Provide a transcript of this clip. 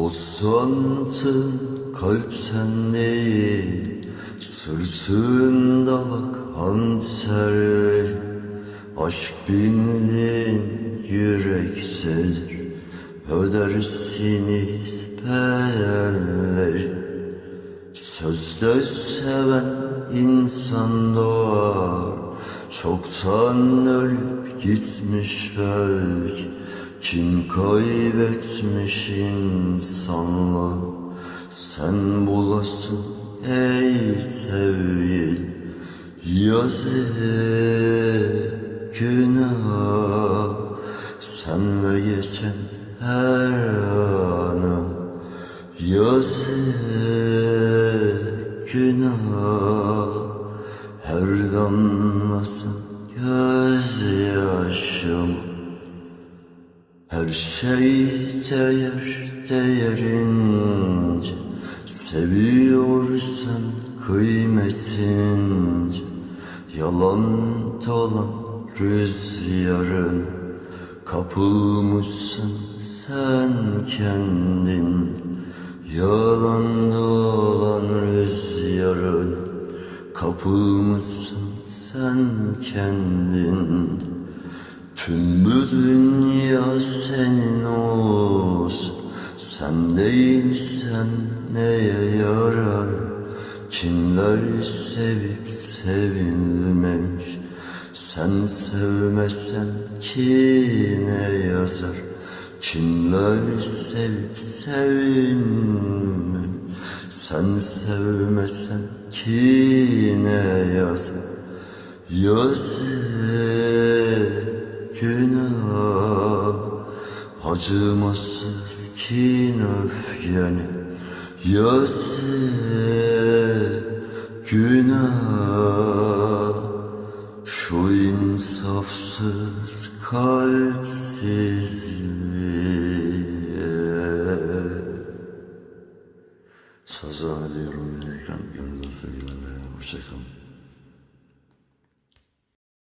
Dostantın kalpten değil Sırtında bak hançer Aşk bindiğin yürektedir Ödersin ispeller Sözde seven insan doğar Çoktan ölüp gitmiş belki Kim kaybetmiş insanlığı Sen bulasın ey sevgili Yazık günah Senle geçen her anım Yazık günah Her damlasın gözyaşım Her şey değer değerince Seviyorsan kıymetince Yalan dolan rüzgarın. Kapılmışsın sen kendin. Yalan dolan rüzgarın. Kapılmışsın sen kendin. Tüm bu dünya senin olsun Sen değilsen neye yarar? Kimler sevip sevilmemiş? Sen sevmesen ki ne yazar? Kimler sevip sevilmemiş? Sen sevmesen ki ne yazar? Yazık günah Acımasız kin öfkeni Yazık günah. Şu insafsız kalpsizliğe. Sazan ediyorum yine ekran gönlünüzü güvenmeye Hoşçakalın